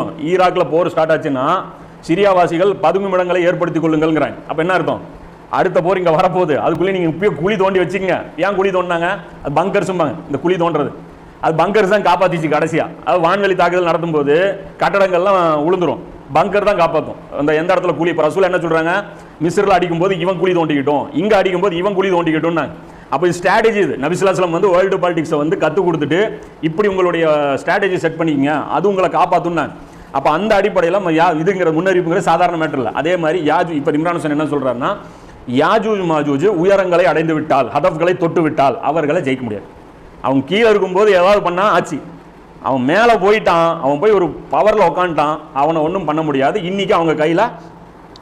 சொல்லுவாங்க. ஈராக்கில் போர் ஸ்டார்ட் ஆச்சுன்னா சிரியாவாசிகள் பதுங்கும் இடங்களை ஏற்படுத்திக் கொள்ளுங்கள்ங்கிறாங்க. அப்போ என்ன அர்த்தம்? அடுத்த போர் இங்கே வரப்போகுது. அதுக்குள்ளே நீங்கள் இப்பயே குழி தோண்டி வச்சுக்கங்க. ஏன் குழி தோண்டினாங்க அது பங்கர்ஸும்பாங்க இந்த குழி தோண்டுறது அது பங்கர்ஸ் தான் காப்பாற்றிச்சு கடைசியா. அது வான்வெளி தாக்குதல் நடத்தும் போது கட்டடங்கள்லாம் உளுந்துரும். பங்கர் தான் காப்பாற்றும் அந்த எந்த இடத்துல குழி இப்போ ரசூல் என்ன சொல்றாங்க? மிஸ்ரில் அடிக்கும் போது இவன் குழி தோண்டிக்கிட்டோம். இங்க அடிக்கும் போது இவன் குழி தோண்டிக்கிட்டோம்னாங்க. அப்போ இது ஸ்ட்ராட்டஜி இது. நபிசுல்லாஸ்லம் வந்து வேர்ல்டு பாலிடிக்ஸை வந்து கற்றுக் கொடுத்துட்டு இப்படி உங்களுடைய ஸ்ட்ராட்டஜி செட் பண்ணிக்கங்க. அது உங்களை காப்பாற்றும்னாங்க அப்போ அந்த அடிப்படையில் யா இதுங்கிற முன்னறிவிப்புங்கிற சாதாரண மேட்டர் இல்லை. அதே மாதிரி யாஜு இப்போ இம்ரான் ஹுசன் என்ன சொல்கிறாருன்னா யாஜூஜ் மாஜூஜ் உயரங்களை அடைந்து விட்டால் ஹதஃப்களை தொட்டு விட்டால் அவர்களை ஜெயிக்க முடியாது. அவன் கீழே இருக்கும்போது ஏதாவது பண்ணால் ஆச்சு. அவன் மேலே போயிட்டான் அவன் போய் ஒரு பவரில் உக்காந்துட்டான் அவனை ஒன்றும் பண்ண முடியாது. இன்றைக்கி அவங்க கையில்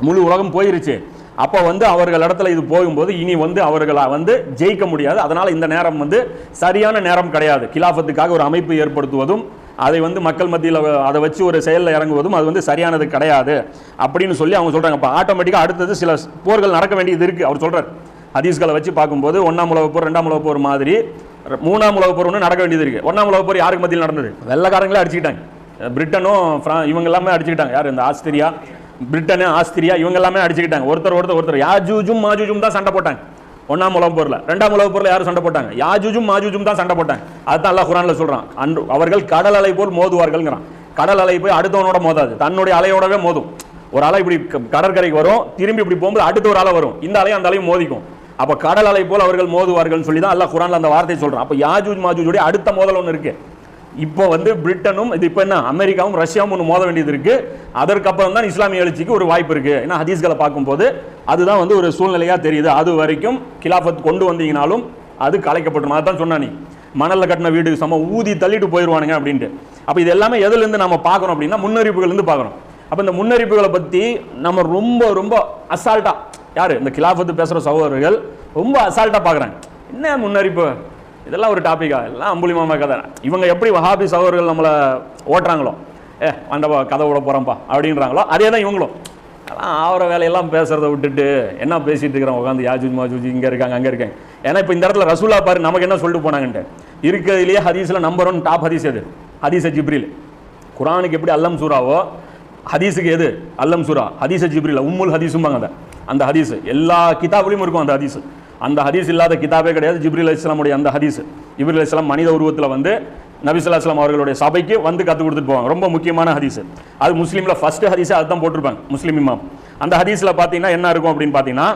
முழு உலகம் போயிருச்சு. அப்போ வந்து அவர்கள் இடத்துல இது போகும்போது இனி வந்து அவர்களை வந்து ஜெயிக்க முடியாது. அதனால் இந்த நேரம் வந்து சரியான நேரம் கிடையாது. கிலாஃபத்துக்காக ஒரு அமைப்பு ஏற்படுத்துவதும் அதை வந்து மக்கள் மத்தியில் அதை வச்சு ஒரு செயலில் இறங்குவதும் அது வந்து சரியானது கிடையாது அப்படின்னு சொல்லி அவங்க சொல்கிறாங்க இப்போ ஆட்டோமேட்டிக்காக அடுத்தது சில போர்கள் நடக்க வேண்டியது இருக்குது அவர் சொல்கிறார் ஹதீஸ்களை வச்சு பார்க்கும்போது ஒன்றாம் உலகப் போர் ரெண்டாம் உலக போர் மாதிரி மூணாம் உலக போர் ஒன்று நடக்க வேண்டியது இருக்குது ஒன்றாம் உலக போர் யாருக்கு மத்தியில் நடந்தது? வெள்ளக்காரங்களே அடிச்சுக்கிட்டாங்க. பிரிட்டனும் ஃப்ரா இவங்க எல்லாமே அடிச்சுக்கிட்டாங்க. யார்? இந்த ஆஸ்திரியா பிரிட்டனு ஆஸ்திரியா இவங்க எல்லாமே அடிச்சுக்கிட்டாங்க. ஒருத்தர் ஒருத்தர் ஒருத்தர். யாஜூஜும் மாஜூஜும் தான் சண்டை போட்டாங்க. ஒன்றாம் உலக போர்ல. ரெண்டாம் உலக பொருள் யாரும் சண்டை போட்டாங்க? யாஜூஜும் மாஜூஜும் தான் சண்டை போட்டாங்க. அதுதான் அல்லாஹ் குரானில் சொல்கிறான் அன்று அவர்கள் கடல் அலை போல் மோதுவார்கள்ங்கிறான். கடல் அலை போய் அடுத்தவனோட மோதாது. தன்னுடைய அலையோடவே மோதும். ஒரு அலை இப்படி கடற்கரைக்கு வரும் திரும்பி இப்படி போகும்போது அடுத்த ஒரு அலை வரும். இந்த அலையும் அந்த அலையும் மோதிக்கும். அப்போ கடல் அலை போல் அவர்கள் மோதுவார்கள் சொல்லி தான் அல்லாஹ் குரானில் அந்த வார்த்தையை சொல்கிறான் அப்போ யாஜூஜ் மாஜூஜுடைய அடுத்த மோதல் ஒன்று இருக்குது இப்போ வந்து பிரிட்டனும் இது இப்போ என்ன அமெரிக்காவும் ரஷ்யாவும் ஒன்று மோத வேண்டியது இருக்கு. அதற்கப்புறம் தான் இஸ்லாமிய எழுச்சிக்கு ஒரு வாய்ப்பு இருக்கு. ஏன்னா ஹதீஸ்களை பார்க்கும்போது அதுதான் வந்து ஒரு சூழ்நிலையாக தெரியுது. அது வரைக்கும் கிலாஃபத் கொண்டு வந்தீங்கனாலும் அது கலைக்கப்படும் அதான் சொன்னா நீ மணலில் கட்டின வீடு சம ஊதி தள்ளிட்டு போயிடுவானுங்க அப்படின்ட்டு. அப்போ இது எல்லாமே எதுலேருந்து நம்ம பார்க்குறோம் அப்படின்னா முன்னறிப்புகள்லேருந்து பார்க்குறோம். அப்போ இந்த முன்னறிப்புகளை பற்றி நம்ம ரொம்ப ரொம்ப அசால்ட்டாக யார்? இந்த கிலாஃபத்து பேசுகிற சகோதரர்கள் ரொம்ப அசால்ட்டாக பார்க்குறாங்க. என்ன முன்னறிப்பு? இதெல்லாம் ஒரு டாப்பிக்காக எல்லாம் அம்புலிமாமா கதை. இவங்க எப்படி வஹாபி சகோதரர்கள் நம்மளை ஓட்டுறாங்களோ? ஏ வண்டப்பா கதை விட போகிறோம்ப்பா அப்படின்றாங்களோ? அதே தான் இவங்களும். அதெல்லாம் ஆகிற வேலையெல்லாம் பேசுறத விட்டுட்டு என்ன பேசிட்டு இருக்கிறோம்? உட்காந்து யாஜூஜ் மாஜூஜ் இங்கே இருக்காங்க அங்கே இருக்காங்க. ஏன்னா இப்போ இந்த இடத்துல ரசூலா பாரு நமக்கு என்ன சொல்லிட்டு போனாங்கன்ட்டு. இருக்கிறதுலேயே ஹதீஸில் நம்பர் ஒன் டாப் ஹதீஸ் எது? ஹதீஸ ஜிப்ரில். குரானுக்கு எப்படி அல்லம் சூராவோ ஹதீஸுக்கு எது? அல்லம் சூரா ஹதீஸ ஜிப்ரில் உம்முல் ஹதீஸும்பாங்க அந்த அந்த ஹதீஸ். எல்லா கிதாபுலையும் இருக்கும் அந்த ஹதீஸ். அந்த ஹதீஸ் இல்லாத கிதாபே கிடையாது. ஜிப்ரில் இஸ்லாமுடைய அந்த ஹதீஸ். ஜிப்ரில் இஸ்லாம் மனித உருவத்தில் வந்து நபிசுல்லா இஸ்லாம் அவர்களுடைய சபைக்கு வந்து கற்றுக் கொடுத்துட்டு போவாங்க. ரொம்ப முக்கியமான ஹதீஸ். அது முஸ்லீமில் ஃபர்ஸ்ட் ஹதீஸே அதுதான் போட்டிருப்பாங்க. முஸ்லீம் இமாம். அந்த ஹதீஸில் பார்த்தீங்கன்னா என்ன இருக்கும் அப்படின்னு பார்த்தீங்கன்னா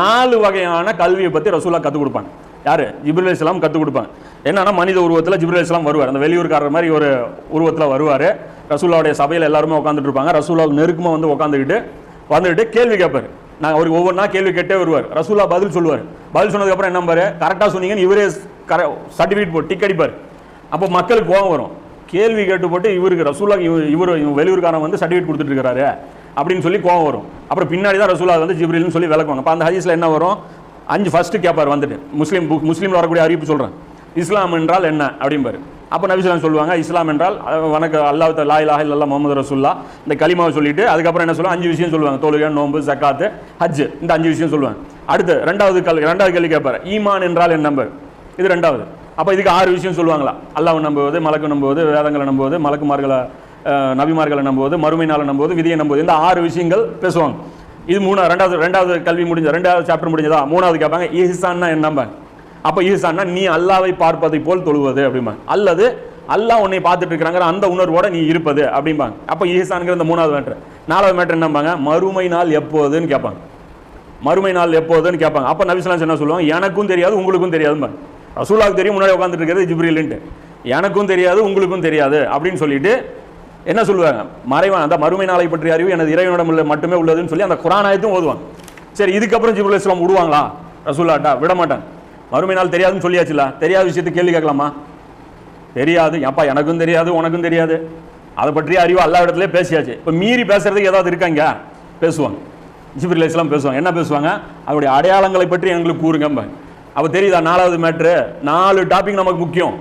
நாலு வகையான கல்வியை பற்றி ரசூலா கற்றுக் கொடுப்பாங்க. யார்? ஜிப்ரல் இஸ்லாம் கற்றுக் கொடுப்பாங்க. என்னன்னா மனித உருவத்தில் ஜிப்ரல் இஸ்லாம் வருவார். அந்த வெளியூர்காரர் மாதிரி ஒரு உருவத்தில் வருவார். ரசூலாவுடைய சபையில் எல்லாருமே உட்காந்துட்டு இருப்பாங்க. ரசூலா நெருக்கமாக வந்து உட்காந்துக்கிட்டு வந்துக்கிட்டு கேள்வி கேட்பார். நான் அவருக்கு ஒவ்வொன்றா கேள்வி கேட்டே வருவார். ரசூலா பதில் சொல்லுவார். பதில் சொன்னதுக்கப்புறம் என்ன பாரு கரெக்டாக சொன்னீங்கன்னு இவரே கர சர்டிஃபிகேட் போட்டு டிக் அடிப்பார். அப்போ மக்களுக்கு கோபம் வரும். கேள்வி கேட்டு போட்டு இவருக்கு ரசூலா இவர் இவர் வெளியூர்காரன் வந்து சர்டிஃபிகேட் கொடுத்துட்டு இருக்காரு அப்படின்னு சொல்லி கோவம் வரும். அப்புறம் பின்னாடி தான் ரசூலா வந்து ஜிப்ரில்னு சொல்லி விளக்குவாங்க. அப்போ அந்த ஹதீஸில் என்ன வரும்? அஞ்சு ஃபஸ்ட்டு கேட்பார் வந்துட்டு. முஸ்லீம் புக் முஸ்லீமில் வரக்கூடிய அறிவிப்பு சொல்கிறேன் இஸ்லாம் என்றால் என்ன? அப்படிம்பாரு. அப்போ நபிசுலாம் சொல்லுவாங்க இஸ்லாம் என்றால் வணக்கம் வணக்க அல்லாஹ் லா இலாஹ இல்லல்லாஹ் முகமது ரசுல்லா இந்த களிமாவை சொல்லிட்டு அதுக்கப்புறம் என்ன சொல்லுவாங்க அஞ்சு விஷயம் சொல்லுவாங்க தொழுகை நோம்பு ஜக்காத்து ஹஜ் இந்த அஞ்சு விஷயம் சொல்லுவாங்க. அடுத்து ரெண்டாவது கல் ரெண்டாவது கேள்வி கேட்பார் ஈமான் என்றால் என் நம்பர்? இது ரெண்டாவது. அப்போ இதுக்கு ஆறு விஷயம் சொல்லுவாங்களா? அல்லாஹ் நம்புவது மலக்கு நம்புவது வேதங்களை நம்புவது மலக்குமார்களை நபிமார்களை நம்புவது மறுமை நாளை நம்புவது விதியை நம்புவது இந்த ஆறு விஷயங்கள் பேசுவாங்க. இது மூணாவது ரெண்டாவது ரெண்டாவது கல்வி முடிஞ்ச ரெண்டாவது சாப்டர் முடிஞ்சதா? மூணாவது கேட்பாங்க இஹ்சான்னா என்ன நம்பாங்க அப்போ ஈசான்னா நீ அல்லாவை பார்ப்பதை போல் தொழுவது அப்படிம்பாங்க. அல்லது அல்லாஹ் உன்னை பார்த்துட்டு இருக்கிறாங்கிற அந்த உணர்வோட நீ இருப்பது அப்படிம்பாங்க. அப்போ ஈசான்கிற இந்த மூணாவது மேட்ரு. நாலாவது மேட்ரு என்னம்பாங்க? மறுமை நாள் எப்போதுன்னு கேட்பாங்க. மறுமை நாள் எப்போதுன்னு கேட்பாங்க. அப்போ நபிஸ்லாம் என்ன சொல்லுவாங்க எனக்கும் தெரியாது உங்களுக்கும் தெரியாதும்பாங்க. ரசூலாவுக்கு தெரியும் முன்னாடி உட்காந்துட்டு இருக்கிறது ஜிப்ரில்ன்ட்டு. எனக்கும் தெரியாது உங்களுக்கும் தெரியாது அப்படின்னு சொல்லிட்டு என்ன சொல்லுவாங்க? மறைவான் அந்த மறுமை நாளை பற்றிய அறிவு எனது இறைவனிடம் உள்ள மட்டுமே உள்ளதுன்னு சொல்லி அந்த குரானாயத்தும் ஓதுவாங்க. சரி இதுக்கப்புறம் ஜிப்ரில் இஸ்லாம் விடுவாங்களா ரசூல்லாட்டா விட மாட்டாங்க மறுமை நாள் தெரியாதுன்னு சொல்லியாச்சுல? தெரியாத விஷயத்தை கேள்வி கேட்கலாமா? தெரியாது. அப்பா எனக்கும் தெரியாது உனக்கும் தெரியாது. அதை பற்றிய அறிவு எல்லா இடத்துலையும் பேசியாச்சு. இப்போ மீறி பேசுறதுக்கு ஏதாவது இருக்காங்க பேசுவாங்க ஜிப்ரில் இஸ்லாம் பேசுவாங்க. என்ன பேசுவாங்க? அவருடைய அடையாளங்களை பற்றி எங்களுக்கு கூறுங்க அப்போ தெரியுதா நாலாவது மேட்ரு? நாலு டாபிக் நமக்கு முக்கியம்.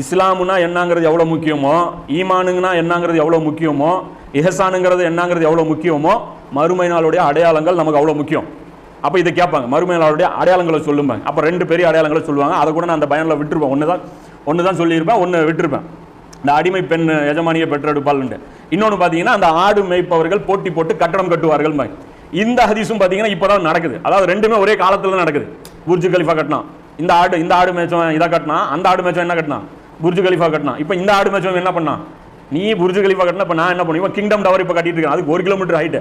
இஸ்லாமுனா என்னங்கிறது எவ்வளோ முக்கியமோ ஈமானுங்கன்னா என்னங்கிறது எவ்வளோ முக்கியமோ இஹசானுங்கிறது என்னங்கிறது எவ்வளோ முக்கியமோ மறுமை நாளுடைய அடையாளங்கள் நமக்கு அவ்வளோ முக்கியம். அப்போ இதை கேட்பாங்க. மறுமையாளருடைய அடையாளங்களை சொல்லுவேன் அப்போ ரெண்டு பெரிய அடையாளங்களை சொல்லுவாங்க. அதை கூட நான் அந்த பயனில் விட்டுருப்பேன். ஒன்று தான் ஒன்று தான் சொல்லியிருப்பேன் ஒன்று விட்டுருப்பேன். இந்த அடிமை பெண் எஜமானியை பெற்றெடுப்பாள்ன்ட்டு. இன்னொன்று பார்த்தீங்கன்னா அந்த ஆடு மேய்ப்பவர்கள் போட்டி போட்டு கட்டடம் கட்டுவார்கள் இந்த ஹதீஸும் பார்த்தீங்கன்னா இப்போதான் நடக்குது. அதாவது ரெண்டுமே ஒரே காலத்தில் தான் நடக்குது. புர்ஜு கலிஃபா கட்டினா இந்த ஆடு இந்த ஆடு மேய்ச்சம் இதை கட்டினா அந்த ஆடு மேய்ச்சம் என்ன கட்டினா புர்ஜு கலிஃபா கட்டினா இப்போ இந்த ஆடு மேய்ச்சவன் என்ன பண்ணான்? நீ புர்ஜு கலிஃபா கட்டினா இப்போ நான் என்ன பண்ணுவேன்? கிங்டம் டவர் இப்போ கட்டிட்டு இருக்கேன். அதுக்கு ஒரு கிலோமீட்டர் ஹைட்டு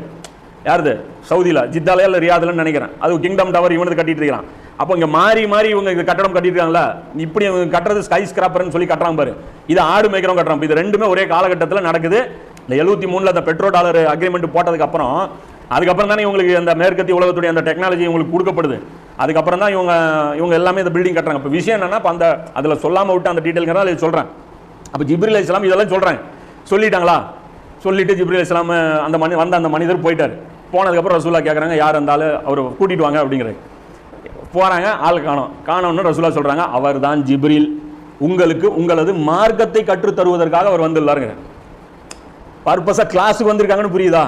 யாருது? சவுதியில். ஜித்தாலே இல்லை ரியாதுலன்னு நினைக்கிறேன். அது கிங்டம் டவர் இவனுக்கு கட்டிட்டு இருக்கான். அப்போ இங்கே மாறி மாறி இவங்க இது கட்டடம் கட்டிருக்காங்களா இப்படி இவங்க கட்டுறது ஸ்கை ஸ்கிராப்பர்னு சொல்லி கட்டுறாங்க பாரு. இது ஆடு மேய்க்கிறவங்க கட்டுறான் இது ரெண்டுமே ஒரே காலகட்டத்தில் நடக்குது. இந்த எழுபத்தி மூணில் அந்த பெட்ரோ டாலர் அக்ரிமெண்ட் போட்டதுக்கப்புறம் அதுக்கப்புறம் தானே இவங்களுக்கு அந்த மேற்கத்திய உலகத்துடைய அந்த டெக்னாலஜி இவங்களுக்கு கொடுக்கப்படுது. அதுக்கப்புறம் தான் இவங்க இவங்க எல்லாமே இந்த பில்டிங் கட்டுறாங்க. இப்போ விஷயம் என்னன்னா இப்போ அந்த அதில் சொல்லாமல் விட்டு அந்த டீட்டெயில்ங்கிறத அதில் சொல்கிறேன் அப்போ ஜிப்ரில் இஸ்லாம் இதெல்லாம் சொல்கிறாங்க சொல்லிட்டாங்களா? சொல்லிட்டு ஜிப்ரில் இஸ்லாம் அந்த மனி வந்த அந்த மனிதர் போயிட்டார். போனதுக்கப்புறம் ரசூலா கேட்குறாங்க யார் இருந்தாலும் அவர் கூட்டிட்டு வாங்க அப்படிங்கிறது போகிறாங்க ஆள் காணோம். காணோம்னு ரசூலா சொல்கிறாங்க அவர் தான் ஜிப்ரில். உங்களுக்கு உங்களது மார்க்கத்தை கற்றுத் தருவதற்காக அவர் வந்துள்ளாருங்க. பர்பஸாக கிளாஸுக்கு வந்திருக்காங்கன்னு புரியுதா?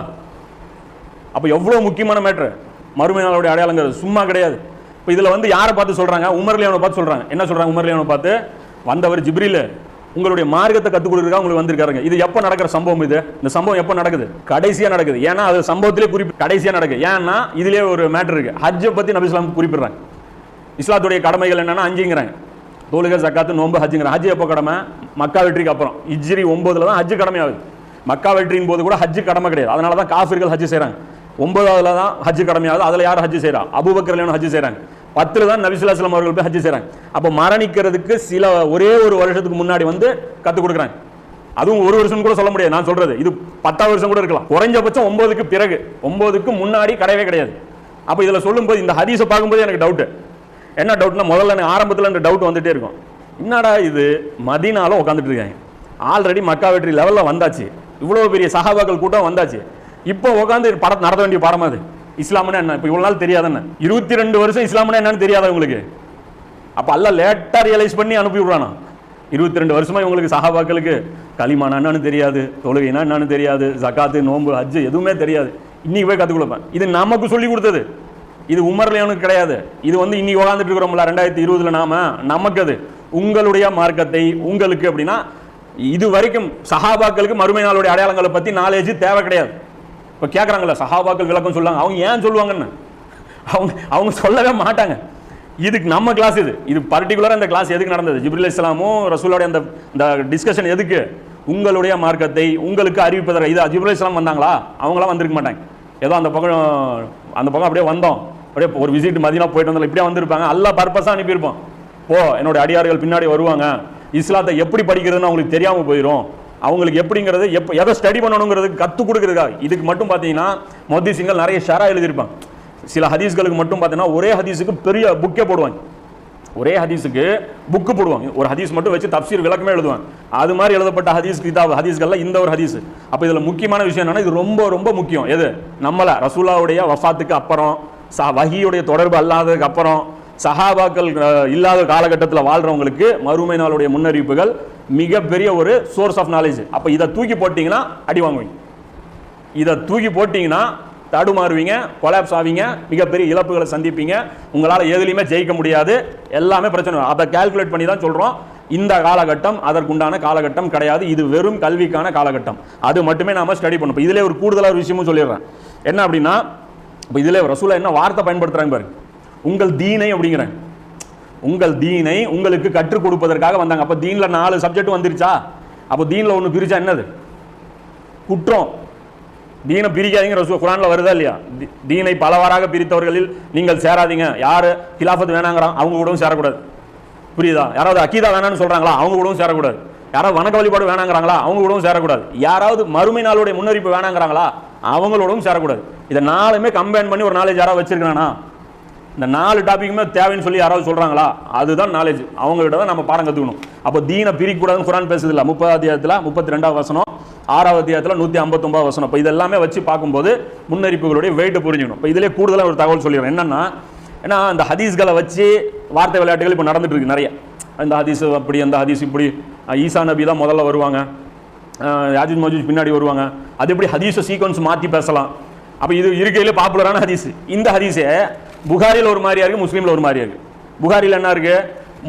அப்போ எவ்வளோ முக்கியமான மேட்ரு மறுமை அடையாளங்கிறது சும்மா கிடையாது. இப்போ இதில் வந்து யாரை பார்த்து சொல்கிறாங்க உமர்லியானை பார்த்து சொல்கிறாங்க என்ன சொல்கிறாங்க உமர்லியானை பார்த்து? வந்தவர் ஜிப்ரில். உங்களுடைய மார்க்கத்தை கற்றுக் கொடுக்குறதுக்காக உங்களுக்கு வந்திருக்காருங்க. இது எப்போ நடக்கிற சம்பவம் இது? இந்த சம்பவம் எப்போ நடக்குது? கடைசியாக நடக்குது. ஏன்னா அது சம்பவத்திலே குறிப்பு கடைசியாக நடக்குது. ஏன்னா இதுலேயே ஒரு மேட்ரு இருக்குது ஹஜ்ஜை பற்றி நபி இஸ்லாம் குறிப்பிடுறாங்க. இஸ்லாத்துடைய கடமைகள் என்னன்னா அஞ்சுங்கிறாங்க தொழுகை சக்காத்து நோன்பு ஹஜ்ஜுங்கிற ஹஜ் எப்போ கடமை? மக்கா வெற்றிக்கு அப்புறம். இஜ்ரி ஒம்பதுல தான் ஹஜ்ஜு கடமையாகுது. மக்கா வெற்றியின் போது கூட ஹஜ்ஜு கடமை கிடையாது. அதனால தான் காஃபிர்கள் ஹஜ்ஜு செய்கிறாங்க ஒன்பதாவதுல தான் ஹஜ்ஜு கடமையாகுது. அதில் யார் ஹஜ்ஜு செய்கிறா அபுபக்கர்லேயும் ஹஜ்ஜு செய்கிறாங்க பத்தில் தான் நபிசுல்லாஸ்லாம் அவர்கள் போய் ஹஜ்ஜு செய்கிறாங்க அப்போ மரணிக்கிறதுக்கு சில ஒரே ஒரு வருஷத்துக்கு முன்னாடி வந்து கற்றுக் கொடுக்குறாங்க. அதுவும் ஒரு வருஷம் கூட சொல்ல முடியாது நான் சொல்றது. இது பத்தாவது வருஷம் கூட இருக்கலாம். குறைஞ்சபட்சம் ஒன்பதுக்கு பிறகு ஒன்பதுக்கு முன்னாடி கிடையவே கிடையாது. அப்போ இதில் சொல்லும்போது இந்த ஹதீஸை பார்க்கும்போது எனக்கு டவுட்டு என்ன டவுட்னா முதல்ல எனக்கு ஆரம்பத்தில் இந்த டவுட் வந்துட்டே இருக்கும். என்னடா இது? மதினாலும் உட்காந்துட்டு இருக்காங்க. ஆல்ரெடி மக்கா வெற்றி லெவலில் வந்தாச்சு. இவ்வளோ பெரிய சகாபாக்கள் கூட்டம் வந்தாச்சு. இப்போ உட்காந்து படம் நடத்த வேண்டிய பாடமா அது? இஸ்லாம்னா என்ன? இப்போ இவ்வளோ நாள் தெரியாதுன்னு. இருபத்தி ரெண்டு வருஷம் இஸ்லாம்னா என்னன்னு தெரியாதா உங்களுக்கு? அப்போ எல்லாம் லேட்டாக ரியலைஸ் பண்ணி அனுப்பி விடுறானா? இருபத்தி ரெண்டு வருஷமா இவங்களுக்கு சஹாபாக்களுக்கு களிமானா என்னன்னு தெரியாது தொழுகைனா என்னன்னு தெரியாது ஜக்காத்து நோம்பு ஹஜ்ஜு எதுவுமே தெரியாது. இன்னைக்கு போய் கற்றுக் கொடுப்பேன். இது நமக்கு சொல்லி கொடுத்தது. இது உமர்லையனுக்கு கிடையாது. இது வந்து இன்னைக்கு உட்காந்துட்டு இருக்கிறோம்ல ரெண்டாயிரத்தி இருபதுல நாம. நமக்கு அது. உங்களுடைய மார்க்கத்தை உங்களுக்கு அப்படின்னா இது வரைக்கும் சஹாபாக்களுக்கு மறுமை நாளுடைய அடையாளங்களை பற்றி நாலேஜ் தேவை கிடையாது. இப்போ கேட்குறாங்கல்ல சஹாபாக்கள் விளக்கம் சொல்லுவாங்க அவங்க ஏன் சொல்லுவாங்கன்னு? அவங்க அவங்க சொல்லவே மாட்டாங்க. இதுக்கு நம்ம கிளாஸ் இது. இது பர்டிகுலராக இந்த கிளாஸ் எதுக்கு நடந்தது? ஜிப்ரில் இஸ்லாமும் ரசூலோடைய அந்த இந்த டிஸ்கஷன் எதுக்கு? உங்களுடைய மார்க்கத்தை உங்களுக்கு அறிவிப்பதற்கு. இது ஜிப்ரில் இஸ்லாம் வந்தாங்களா? அவங்களாம் வந்திருக்க மாட்டாங்க. ஏதோ அந்த பக்கம் அந்த பக்கம் அப்படியே வந்தோம். அப்படியே ஒரு விசிட் மதினா போயிட்டு வந்தாலும் இப்படியே வந்திருப்பாங்க. எல்லா பர்பஸாக அனுப்பியிருப்போம். போ என்னோட அடியார்கள் பின்னாடி வருவாங்க. இஸ்லாத்தை எப்படி படிக்கிறதுன்னு அவங்களுக்கு தெரியாமல் போயிடும் அவங்களுக்கு எப்படிங்கிறது எப்போ எதை ஸ்டடி பண்ணணுங்கிறதுக்கு கற்றுக் கொடுக்குறதுக்காக. இதுக்கு மட்டும் பார்த்தீங்கன்னா மோதி சிங்கல் நிறைய ஷேராக எழுதியிருப்பாங்க சில ஹதீஸ்களுக்கு மட்டும் பார்த்தீங்கன்னா ஒரே ஹதீஸுக்கு பெரிய புக்கே போடுவாங்க. ஒரே ஹதீஸுக்கு புக்கு போடுவாங்க. ஒரு ஹதீஸ் மட்டும் வச்சு தப்சீர் விளக்கமே எழுதுவாங்க. அது மாதிரி எழுதப்பட்ட ஹதீஸ் கிதாப் ஹதீஸ்கள்லாம் இந்த ஒரு ஹதீஸ். அப்போ இதில் முக்கியமான விஷயம் என்னன்னா இது ரொம்ப ரொம்ப முக்கியம். எது? நம்மளை ரசூலாவுடைய வஃபாத்துக்கு அப்புறம் ச வஹியுடைய தொடர்பு அல்லாததுக்கு அப்புறம் சஹாபாக்கள் இல்லாத காலகட்டத்தில் வாழ்றவங்களுக்கு மறுமை நாளுடைய முன்னறிவிப்புகள் மிகப்பெரிய ஒரு சோர்ஸ் ஆஃப் நாலேஜ் அப்போ இதை தூக்கி போட்டிங்கன்னா அடி வாங்குவீங்க. இதை தூக்கி போட்டிங்கன்னா தடுமாறுவீங்க கொலாப்ஸ் ஆவீங்க மிகப்பெரிய இழப்புகளை சந்திப்பீங்க. உங்களால் எதுலையுமே ஜெயிக்க முடியாது. எல்லாமே பிரச்சனை வரும். அதை கால்குலேட் பண்ணி தான் சொல்கிறோம் இந்த காலகட்டம் அதற்குண்டான காலகட்டம் கிடையாது. இது வெறும் கல்விக்கான காலகட்டம். அது மட்டுமே நாம ஸ்டடி பண்ணோம் இதில் இதிலே ஒரு கூடுதலாக ஒரு விஷயமும் சொல்லிடுறேன். என்ன அப்படின்னா இப்போ இதில் ரசூலா என்ன வார்த்தை பயன்படுத்துறாங்க பாருங்க. உங்கள் தீனை அப்படிங்கிறேன். உங்கள் தீனை உங்களுக்கு கற்றுக் கொடுப்பதற்காக வந்தாங்க. அப்போ தீனில் நாலு சப்ஜெக்ட் வந்துருச்சா? அப்போ தீனில் ஒன்று பிரிச்சா என்னது? குற்றம். தீனை பிரிக்காதீங்க ரசூ. குரானில் வருதா இல்லையா? தீனை பலவாறாக பிரித்தவர்களில் நீங்கள் சேராதீங்க. யார்? ஹிலாஃபத் வேணாங்கிறான். அவங்க கூடவும் சேரக்கூடாது. புரியுதா? யாராவது அக்கீதா வேணாம்னு சொல்கிறாங்களா அவங்க கூடவும் சேரக்கூடாது. யாராவது வணக்க வழிபாடு வேணாங்கிறாங்களா? அவங்க கூடவும் சேரக்கூடாது. யாராவது மறுமை நாளுடைய முன்னறிப்பு வேணாங்கிறாங்களா? அவங்களோடவும் சேரக்கூடாது. இதை நாலுமே கம்பைன் பண்ணி ஒரு நாலேஜ் யாராவது வச்சிருக்கானா இந்த நாலு டாபிக்குமே தேவைன்னு சொல்லி யாராவது சொல்கிறாங்களா அதுதான் நாலேஜ் அவங்ககிட்ட தான் நம்ம பாடம் கற்றுக்கணும் அப்போ தீனை பிரிக்கக்கூடாதுன்னு குரான் பேசுதில்ல? இல்லை முப்பது அத்தியாயத்தில் முப்பத்தி ரெண்டாவது வசனம் ஆறாவது அத்தியாயத்தில் நூற்றி ஐம்பத்தொம்பது வசனம். இப்போ இதெல்லாமே வச்சு பார்க்கும்போது முன்னறிப்புகளுடைய வெயிட்டை புரிஞ்சுக்கணும். இப்போ இதிலே கூடுதலாக ஒரு தகவல் சொல்லிடுறேன். என்னென்னா ஏன்னா அந்த ஹதீஸ்களை வச்சு வார்த்தை விளையாட்டுகள் இப்போ நடந்துட்டு இருக்கு நிறைய. இந்த ஹதீஸ் அப்படி அந்த ஹதீஸ் இப்படி. ஈசா நபி தான் முதல்ல வருவாங்க. அஹ் யாஜூஜ் மஜூஜ் பின்னாடி வருவாங்க. அது எப்படி ஹதீஸை சீக்வன்ஸ் மாற்றி பேசலாம்? அப்போ இது இருக்கையிலே பாப்புலரான ஹதீஸ். இந்த ஹதீஸை புகாரில் ஒரு மாதிரியா இருக்கு முஸ்லீமில் ஒரு மாதிரியா இருக்கு. புகாரில் என்ன இருக்கு?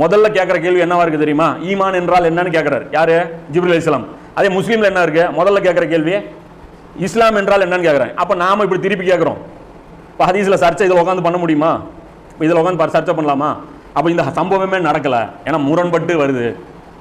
முதல்ல கேட்குற கேள்வி என்னவா இருக்கு தெரியுமா? ஈமான் என்றால் என்னன்னு கேட்குறாரு யாரு? ஜிப்ரீல் இஸ்லாம் அதே முஸ்லீமில் என்ன இருக்கு? முதல்ல கேட்குற கேள்வி இஸ்லாம் என்றால் என்னன்னு கேட்குறேன் அப்போ நாம இப்படி திருப்பி கேட்குறோம் இப்போ ஹதீஸில் சர்ச்சை இதில் உட்காந்து பண்ண முடியுமா? இதில் உட்காந்து சர்ச்சை பண்ணலாமா? அப்போ இந்த சம்பவமே நடக்கலை. ஏன்னா முரண்பட்டு வருது.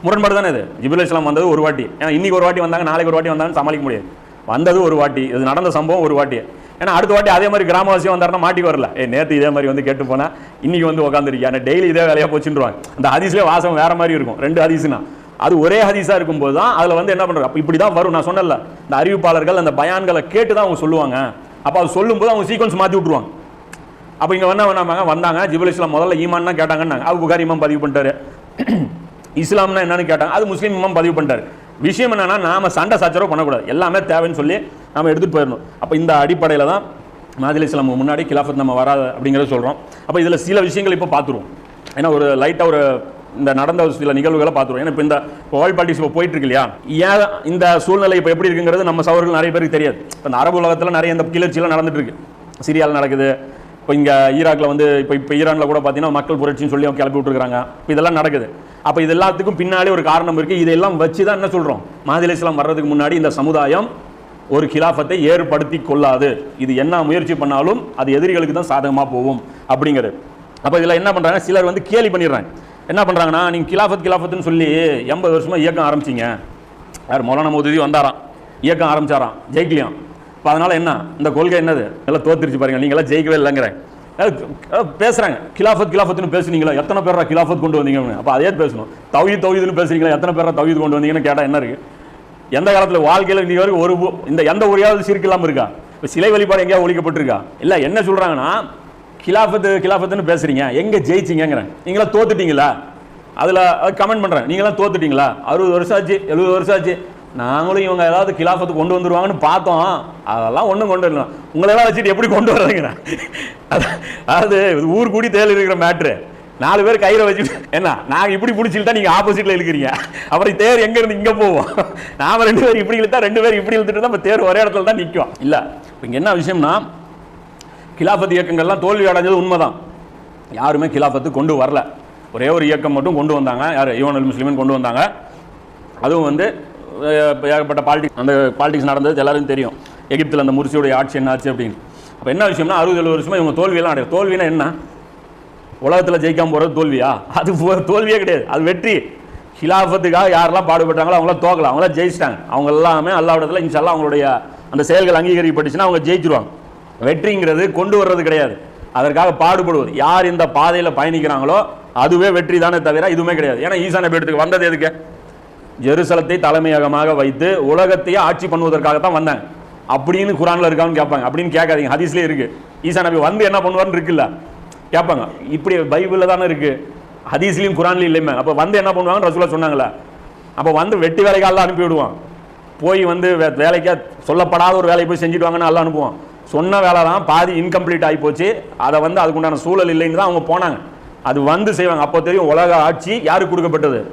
முரண்பாடு தானே இது? ஜிபுல் இஸ்லாம் வந்தது ஒரு வாட்டி. ஏன்னா இன்றைக்கி ஒரு வாட்டி வந்தாங்க நாளைக்கு ஒரு வாட்டி வந்தாங்கன்னு சமாளிக்க முடியாது. வந்தது ஒரு வாட்டி. இது நடந்த சம்பவம் ஒரு வாட்டி. ஏன்னா அடுத்த வாட்டி அதே மாதிரி கிராமவாசியம் வந்தாருன்னா மாட்டி வரல. ஏ நேற்று இதே மாதிரி வந்து கேட்டு போனால் இன்னைக்கு வந்து உட்காந்துருக்கியா ஏன்னா டெய்லி இதே வேலையாக போச்சுருவாங்க அந்த ஹதீஸ்லேயே வாசம் வேற மாதிரி இருக்கும். ரெண்டு ஹதீஸ்னா. அது ஒரே ஹதீஸாக இருக்கும்போது தான் அதில் வந்து என்ன பண்ணுறாங்க அப்போ இப்படி தான் வரும். நான் சொன்னல இந்த அறிவிப்பாளர்கள் அந்த பயான்களை கேட்டு தான் அவங்க சொல்லுவாங்க. அப்போ அது சொல்லும்போது அவங்க சீக்வன்ஸ் மாற்றி விட்ருவாங்க அப்போ இங்கே என்ன பண்ணாங்க? வந்தாங்க. ஜிபுல் இஸ்லாம் முதல்ல ஈமான் தான் கேட்டாங்கன்னாங்க. அபு புகார் இமாம் பதிவு பண்ணிட்டாரு. இஸ்லாம்னா என்னன்னு கேட்டாங்க. அது முஸ்லீம் இமாம் பதிவு பண்ணிட்டாரு. விஷயம் என்னன்னா நாம சண்டை சச்சரவு பண்ணக்கூடாது. எல்லாமே தேவைன்னு சொல்லி நாம எடுத்துகிட்டு போயிடணும். அப்போ இந்த அடிப்படையில் தான் மாதிரி இஸ்லாம் முன்னாடி கிலாஃபத் நம்ம வராது அப்படிங்கிறத சொல்கிறோம் அப்போ இதில் சில விஷயங்கள் இப்போ பார்த்துருவோம் ஏன்னா ஒரு லைட்டாக ஒரு இந்த நடந்த ஒரு சில நிகழ்வுகளை பார்த்துருவோம் ஏன்னா இப்போ இந்த வேர்ல்ட் பாலிட்டிக்ஸ் இப்போ போயிட்டு இருக்கு இல்லையா? ஏன் இந்த சூழ்நிலை இப்போ எப்படி இருக்குங்கிறது நம்ம சவர்கள் நிறைய பேருக்கு தெரியாது. இப்போ இந்த அரபு உலகத்தில் நிறைய இந்த கிளர்ச்சியெல்லாம் நடந்துட்டு இருக்கு. சிரியாவில் நடக்குது. இப்போ இங்கே ஈராக்கில் வந்து இப்போ இப்போ ஈரானில் கூட பார்த்தீங்கன்னா மக்கள் புரட்சின்னு சொல்லி அவங்க கிளப்பி விட்டுருக்காங்க இப்போ இதெல்லாம் நடக்குது. அப்போ இது எல்லாத்துக்கும் பின்னாடி ஒரு காரணம் இருக்குது இதெல்லாம் வச்சு தான் என்ன சொல்கிறோம் மாதிரி இஸ்லாம் வர்றதுக்கு முன்னாடி இந்த சமுதாயம் ஒரு கிலாஃபத்தை ஏற்படுத்தி கொள்ளாது. இது என்ன முயற்சி பண்ணாலும் அது எதிரிகளுக்கு தான் சாதகமாக போகும் அப்படிங்கிறது. அப்போ இதில் என்ன பண்ணுறாங்க சிலர் வந்து கேலி பண்ணிடுறாங்க. என்ன பண்ணுறாங்கன்னா நீங்கள் கிலாஃபத் கிலாஃபத்துன்னு சொல்லி எண்பது வருஷமாக இயக்கம் ஆரம்பிச்சிங்க. யார்? மௌலான மோதி வந்தாராம். இயக்கம் ஆரம்பிச்சாராம். ஜெயிக்கலையாம். இப்போ அதனால் என்ன? இந்த கொள்கை என்னது? எல்லாம் தோத்துருச்சு பாருங்கள் நீங்களாம் ஜெயிக்கவே இல்லைங்கிறேன். பேசுகிறாங்க கிலாஃபத் கிலாஃபத்னு பேசுனீங்களா? எத்தனை பேரா கிலாஃபத் கொண்டு வந்தீங்கன்னு? அப்போ அதே பேசணும். தௌஹீத் தவிதுன்னு பேசுறீங்களா எத்தனை பேரா தௌஹீத் கொண்டு வந்தீங்கன்னு கேட்டால் என்ன இருக்குது எந்த காலத்தில் வாழ்க்கையில் இன்னைக்கு வரைக்கும் ஒரு இந்த எந்த ஒரையாவது சிரிக்கு இல்லாமல் இருக்கா? இப்போ சிலை வழிபாடு எங்கேயா ஒழிக்கப்பட்டிருக்கா? இல்லை என்ன சொல்கிறாங்கன்னா கிலாஃபத்து கிலாஃபத்துன்னு பேசுகிறீங்க எங்கே ஜெயிச்சிங்கிறேன் நீங்களாம் தோத்துட்டீங்களா? அதில் கமெண்ட் பண்ணுறேன் நீங்களாம் தோத்துட்டீங்களா? அறுபது வருஷம் ஆச்சு எழுபது வருஷம் ஆச்சு. நாங்களும் இவங்க ஏதாவது கிலாஃபத்து கொண்டு வந்துருவாங்கன்னு பார்த்தோம். அதெல்லாம் ஒன்றும் கொண்டு வரல. உங்களெல்லாம் வச்சுட்டு எப்படி கொண்டு வர்றீங்கிறேன் அதாவது ஊர் கூடி தேல் இருக்கிற மேட்ரு நாலு பேர் கையில் வச்சுட்டு என்ன நாங்கள் இப்படி பிடிச்சிட்டா நீங்கள் ஆப்போசிட்டில் இழுக்கிறீங்க. அப்புறம் தேர் எங்கே இருந்து இங்கே போவோம். நாம் ரெண்டு பேர் இப்படி இழுத்தா ரெண்டு பேர் இப்படி இழுத்துட்டு தான் இப்ப தேர் ஒரே இடத்துல தான் நிற்கும் இல்லை இப்போ என்ன விஷயம்னா கிலாஃபத் இயக்கங்கள்லாம் தோல்வி அடைஞ்சது உண்மைதான். யாருமே கிலாஃபத்து கொண்டு வரல. ஒரே ஒரு இயக்கம் மட்டும் கொண்டு வந்தாங்க. யார் யுவன் அல் கொண்டு வந்தாங்க. அதுவும் வந்து ஏகப்பட்ட பாலிடிக்ஸ் அந்த பாலிடிக்ஸ் நடந்தது எல்லாருக்கும் தெரியும். எகிப்தில் அந்த முர்சியோடைய ஆட்சி என்ன ஆச்சு அப்படின்னு. அப்போ என்ன விஷயம்னா அறுபது எழுபது வருஷமாக இவங்க தோல்வியெல்லாம் அடைய தோல்வினா என்ன? உலகத்தில் ஜெயிக்காமல் போகிறது தோல்வியா? அது தோல்வியே கிடையாது. அது வெற்றி. ஹிலாஃபத்துக்காக யாரெல்லாம் பாடுபட்டாங்களோ அவங்களாம் தோக்கலாம் அவங்களாம் ஜெயிச்சிட்டாங்க. அவங்க எல்லாமே அல்லாவிடத்தில் இன்ஷால்லாம் அவங்களுடைய அந்த செயல்கள் அங்கீகரிக்கப்பட்டுச்சுன்னா அவங்க ஜெயிச்சிருவாங்க. வெற்றிங்கிறது கொண்டு வர்றது கிடையாது. அதற்காக பாடுபடுவது. யார் இந்த பாதையில் பயணிக்கிறாங்களோ அதுவே வெற்றி தானே தவிர இதுவுமே கிடையாது. ஏன்னா ஈசா நபி வந்தது எதுக்கு? ஜெருசலத்தை தலைமையகமாக வைத்து உலகத்தையே ஆட்சி பண்ணுவதற்காகத்தான் வந்தாங்க அப்படின்னு குரானில் இருக்கான்னு கேட்பாங்க. அப்படின்னு கேட்காதீங்க. ஹதீஸ்லேயே இருக்குது ஈசா நபி வந்து என்ன பண்ணுவார்னு இருக்குல்ல? கேட்பாங்க. இப்படி பைபிளில் தானே இருக்குது ஹதீஸ்லேயும் குரான்லையும் இல்லையுமே அப்போ வந்து என்ன பண்ணுவாங்கன்னு ரசூலா சொன்னாங்களே அப்போ வந்து வெட்டி வேலைக்கால அனுப்பி விடுவான். போய் வந்து வே- வேலைக்கா சொல்லப்படாத ஒரு வேலையை போய் செஞ்சுட்டு வாங்கன்னு எல்லாம் அனுப்புவான். சொன்ன வேலை தான் பாதி இன்கம்ப்ளீட் ஆகி போச்சு. அதை வந்து அதுக்குண்டான சூழல் இல்லைன்னு தான் அவங்க போனாங்க. அது வந்து செய்வாங்க. அப்போ தெரியும் உலக ஆட்சி யாருக்கு கொடுக்கப்பட்டது?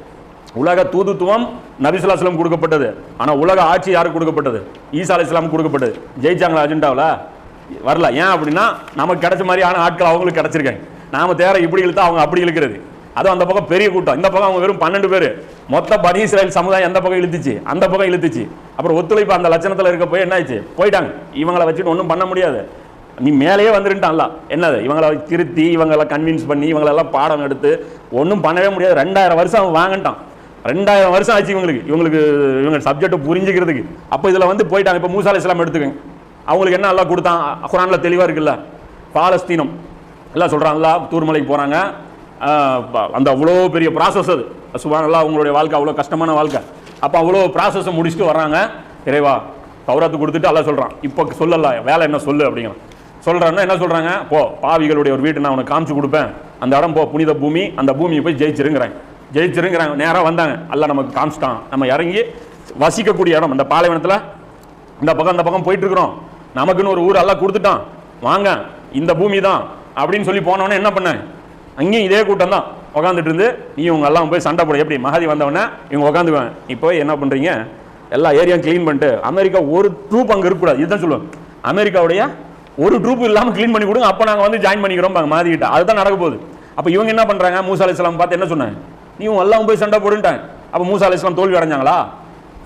உலக தூதுத்துவம் நபிசுல்லாஸ்லம் கொடுக்கப்பட்டது. ஆனால் உலக ஆட்சி யாருக்கு கொடுக்கப்பட்டது? ஈசா அலி இஸ்லாம் கொடுக்கப்பட்டது. ஜெயிச்சாங்களா அஜெண்டாவில் வரல. ஏன் அப்படின்னா நமக்கு கிடைச்ச மாதிரியான ஆட்கள் அவங்களுக்கு கிடச்சிருக்காங்க. நாம் தேர இப்படி இழுத்தா அவங்க அப்படி இழுக்கிறது. அதுவும் அந்த பக்கம் பெரிய கூட்டம். இந்த பக்கம் அவங்க வெறும் பன்னெண்டு பேர். மொத்த பனி இஸ்ரேல் சமுதாயம் எந்த பக்கம் இழுத்துச்சு? அந்த பக்கம் இழுத்துச்சு. அப்புறம் ஒத்துழைப்பு அந்த லட்சணத்தில் இருக்க போய் என்ன ஆச்சு போயிட்டாங்க. இவங்களை வச்சுட்டு ஒன்றும் பண்ண முடியாது. நீ மேலேயே வந்துருட்டான்ல என்னது? இவங்களை திருத்தி இவங்களை கன்வின்ஸ் பண்ணி இவங்களெல்லாம் பாடம் எடுத்து ஒன்றும் பண்ணவே முடியாது. ரெண்டாயிரம் வருஷம் அவன் வாங்கிட்டான். ரெண்டாயிரம் வருஷம் ஆச்சு இவங்களுக்கு. இவங்களுக்கு இவங்க சப்ஜெக்டை புரிஞ்சுக்கிறதுக்கு. அப்போ இதில் வந்து போயிட்டாங்க. இப்போ மூசா இஸ்லாம் எடுத்துக்கங்க. அவங்களுக்கு என்ன எல்லாம் கொடுத்தான்? குரானில் தெளிவாக இருக்குல்ல. பாலஸ்தீனம். எல்லாம் சொல்கிறாங்களா தூர்மலைக்கு போகிறாங்க அந்த அவ்வளோ பெரிய ப்ராசஸ் அது. சுபானல்லா அவங்களுடைய வாழ்க்கை அவ்வளோ கஷ்டமான வாழ்க்கை. அப்போ அவ்வளோ ப்ராசஸை முடிச்சுட்டு வர்றாங்க. இறைவா பௌராத்து கொடுத்துட்டு எல்லாம் சொல்கிறான் இப்போ சொல்லல வேலை என்ன சொல்லு அப்படிங்கிறான். சொல்கிறான்னா என்ன சொல்கிறாங்க போ பாவிகளுடைய ஒரு வீட்டை நான் உனக்கு காமிச்சு கொடுப்பேன். அந்த இடம் போ புனித பூமி அந்த பூமியை போய் ஜெயிச்சிருங்கிறேன். ஜெயிச்சிருங்கிறாங்க. நேராக வந்தாங்க. எல்லாம் நமக்கு காமிச்சிட்டான். நம்ம இறங்கி வசிக்கக்கூடிய இடம். அந்த பாலைவனத்தில் இந்த பக்கம் இந்த பக்கம் போயிட்டுருக்குறோம். நமக்குன்னு ஒரு ஊர் எல்லாம் கொடுத்துட்டான். வாங்க இந்த பூமி தான் அப்படின்னு சொல்லி போனவொடனே என்ன பண்ணேன் அங்கேயும் இதே கூட்டம் தான். உக்காந்துட்டு இருந்து நீ இவங்க எல்லாம் போய் சண்டை போட. எப்படி? மகாதி வந்தவொடனே இவங்க உட்காந்துக்குவேன் இப்போ என்ன பண்ணுறீங்க எல்லா ஏரியாவும் க்ளீன் பண்ணிட்டு அமெரிக்கா ஒரு ட்ரூப் அங்கே இருக்கக்கூடாது. இதுதான் சொல்லுவேன். அமெரிக்காவுடைய ஒரு ட்ரூப் இல்லாமல் க்ளீன் பண்ணி கொடுங்க. அப்போ நாங்கள் வந்து ஜாயின் பண்ணிக்கிறோம் மாறிக்கிட்ட அதுதான் நடக்க போகுது. அப்போ இவங்க என்ன பண்ணுறாங்க மூசா அலைஹிஸ்ஸலாம் பார்த்து என்ன சொன்னாங்க? நீ எல்லாம் போய் சண்டை போடுன்ட்டாங்க அப்ப மூசா அலைஹிஸ்ஸலாம் தோல்வி அடைஞ்சாங்களா?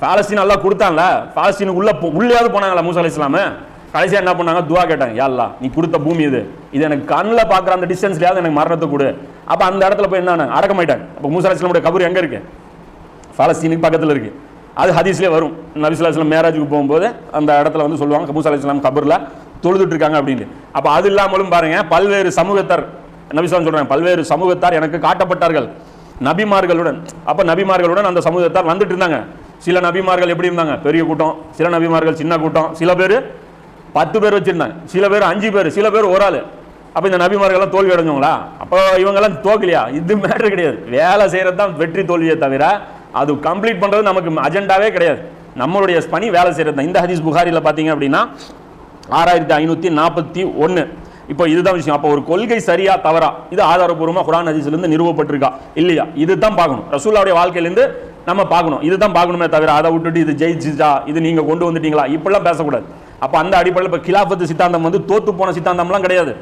பாலஸ்தீன் எல்லாம் கொடுத்தான்ல. பாலஸ்தீனுக்கு உள்ள போ- உள்ளேயாவது போனாங்களா மூசா அலைஹிஸ்ஸலாம் கடைசியாக என்ன பண்ணாங்க? துவா கேட்டாங்க. யா நீ கொடுத்த பூமி இது. இது எனக்கு கண்ணில் பார்க்குற அந்த டிஸ்டன்ஸ்லயாவது எனக்கு மரணத்தை கொடு. அப்போ அந்த இடத்துல போய் என்ன அடக்கமாயிட்டாங்க அப்போ மூசா அலைஹிஸ்ஸலாமுடைய கபூர் எங்கே இருக்கு? பாலஸ்தீனுக்கு பக்கத்தில் இருக்கு. அது ஹதீஸ்லேயே வரும். நபிசுல்லாஸ்லாம் மேராஜுக்கு போகும்போது அந்த இடத்துல வந்து சொல்லுவாங்க மூசா அலைஹிஸ்ஸலாம் கபரில் தொழுதுட்டு இருக்காங்க அப்படின்னு அப்போ அது இல்லாமலும் பாருங்க பல்வேறு சமூகத்தார் நபிஸ்லாம் சொல்கிறாங்க பல்வேறு சமூகத்தார் எனக்கு காட்டப்பட்டார்கள். நபிமார்களுடன் அப்போ நபிமார்களுடன் அந்த சமூகத்தார் வந்துட்டு இருந்தாங்க சில நபிமார்கள் எப்படி இருந்தாங்க? பெரிய கூட்டம் சில நபிமார்கள் சின்ன கூட்டம் சில பேர் பத்து பேர் வச்சிருந்தாங்க. சில பேர் அஞ்சு பேர் சில பேர் ஒரு ஆள். அப்போ இந்த நபிமார்கள்லாம் தோல்வி அடைஞ்சவங்களா? அப்போ இவங்கெல்லாம் தோக்கலையா? இது மேட்ரு கிடையாது. வேலை செய்கிறது தான் வெற்றி தோல்வியை தவிர அது கம்ப்ளீட் பண்ணுறது நமக்கு அஜெண்டாவே கிடையாது. நம்மளுடைய பணி வேலை செய்கிறது தான். இந்த ஹதீஸ் புகாரியில் பார்த்தீங்க அப்படின்னா ஆறாயிரத்தி ஐநூற்றி நாற்பத்தி ஒன்று இப்போ இதுதான் விஷயம். அப்போ ஒரு கொள்கை சரியா தவறா இது ஆதாரபூர்வமாக குரான் ஹதீஸ்ல நிறுவப்பட்டிருக்கா இல்லையா? இதுதான் பார்க்கணும். ரசூல்லாவுடைய வாழ்க்கையிலேருந்து நம்ம பார்க்கணும். இதுதான் பார்க்கணுமே தவிர அதை விட்டுட்டு இது ஜெயிச்சிச்சா இது நீங்க கொண்டு வந்துட்டீங்களா? இப்படிலாம் பேசக்கூடாது. அப்போ அந்த அடிப்படையில் இப்போ கிலாஃபத்து சித்தாந்தம் வந்து தோத்து போன சித்தாந்தம்லாம் கிடையாது.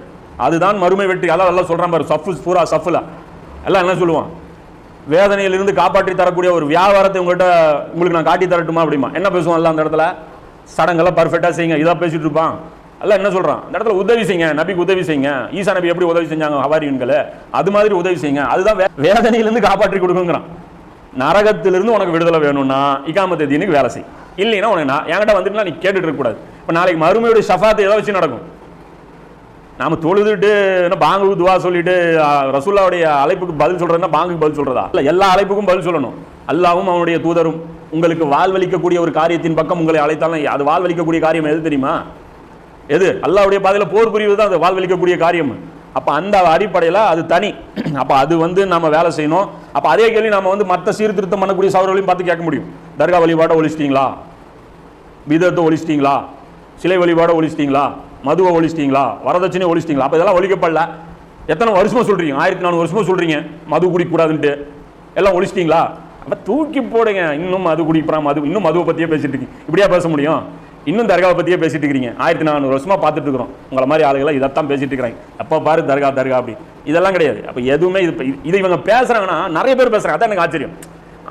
அதுதான் மறுமை வெற்றி. அதான் எல்லாம் சொல்கிறான் பாரு சஃபு பூரா சஃபுல. எல்லாம் என்ன சொல்லுவான்? வேதனையிலிருந்து காப்பாற்றி தரக்கூடிய ஒரு வியாபாரத்தை உங்கள்கிட்ட உங்களுக்கு நான் காட்டி தரட்டுமா அப்படிமா? என்ன பேசுவான் எல்லாம் அந்த இடத்துல? சடங்கெல்லாம் பர்ஃபெக்டாக செய்யுங்க. இதாக பேசிகிட்டு இருப்பான். அல்ல என்ன சொல்றான்? அந்த இடத்துல உதவி செய்யுங்க நபிக்கு உதவி செய்யுங்க. ஈசா நபி எப்படி உதவி செஞ்சாங்க ஹவாரியன்களை? அது மாதிரி உதவி செய்யுங்க. அதுதான் வேதனையிலேருந்து காப்பாற்றி கொடுக்குங்கிறான் நரகத்திலிருந்து உனக்கு விடுதலை வேணும்னா இகாமத்தை தீனுக்கு வேலை செய். இல்லைன்னா உனக்கு நான் என்கிட்ட வந்துட்டுனா நீ கேட்டுட்டு இருக்கக்கூடாது இப்போ நாளைக்கு மறுமையுடைய சஃபாத்து எதை வச்சு நடக்கும்? நாம தொழுதுட்டு என்ன பாங்குக்கு துவா சொல்லிட்டு ரசூல்லாவுடைய அழைப்புக்கு பதில் சொல்றதுன்னா பாங்குக்கு பதில் சொல்றதா? இல்லை எல்லா அழைப்புக்கும் பதில் சொல்லணும். அல்லாவும் அவனுடைய தூதரும் உங்களுக்கு வாழ்வளிக்கக்கூடிய ஒரு காரியத்தின் பக்கம் உங்களை அழைத்தாலும் அது வாழ்வளிக்கக்கூடிய காரியம் எது தெரியுமா? எது? அல்லாவுடைய பாதையில் போர் புரிவது தான் அது வாழ்வளிக்கக்கூடிய காரியம். அப்போ அந்த அடிப்படையில் அது தனி. அப்போ அது வந்து நம்ம வேலை செய்யணும். அப்போ அதே கேள்வி நம்ம வந்து மற்ற சீர்திருத்தம் பண்ணக்கூடிய சவர்களையும் பார்த்து கேட்க முடியும். தர்கா வழிபாடை ஒழிச்சிட்டீங்களா? விதத்தை ஒழிச்சிட்டிங்களா? சிலை வழிபாடை ஒழிச்சிட்டீங்களா? மதுவை ஒழிச்சிட்டீங்களா? வரதட்சணையை ஒழிச்சிட்டீங்களா? அப்போ இதெல்லாம் ஒழிக்கப்படல. எத்தனை வருஷமாக சொல்கிறீங்க ஆயிரத்தி நானூறு வருஷமாக சொல்கிறீங்க மது குடிக்கக்கூடாதுன்ட்டு. எல்லாம் ஒழிச்சிட்டீங்களா? அப்போ தூக்கி போடுங்க. இன்னும் மது குடிக்கிறான் மது இன்னும் மதுவை பற்றியே பேசிட்டு இருக்கீங்க. இப்படியா பேச முடியும்? இன்னும் தர்காவை பற்றியே பேசிட்டு இருக்கிறீங்க. ஆயிரத்தி நானூறு வருஷமாக பார்த்துட்டு இருக்கிறோம். உங்களை மாதிரி ஆளுகளை இதைத்தான் பேசிட்டு இருக்கிறாங்க. எப்போ பாரு தர்கா தர்கா அப்படி. இதெல்லாம் கிடையாது. அப்போ எதுவுமே இது இது இவங்க பேசுகிறாங்கன்னா நிறைய பேர் பேசுகிறாங்க அதான் எனக்கு ஆச்சரியம்.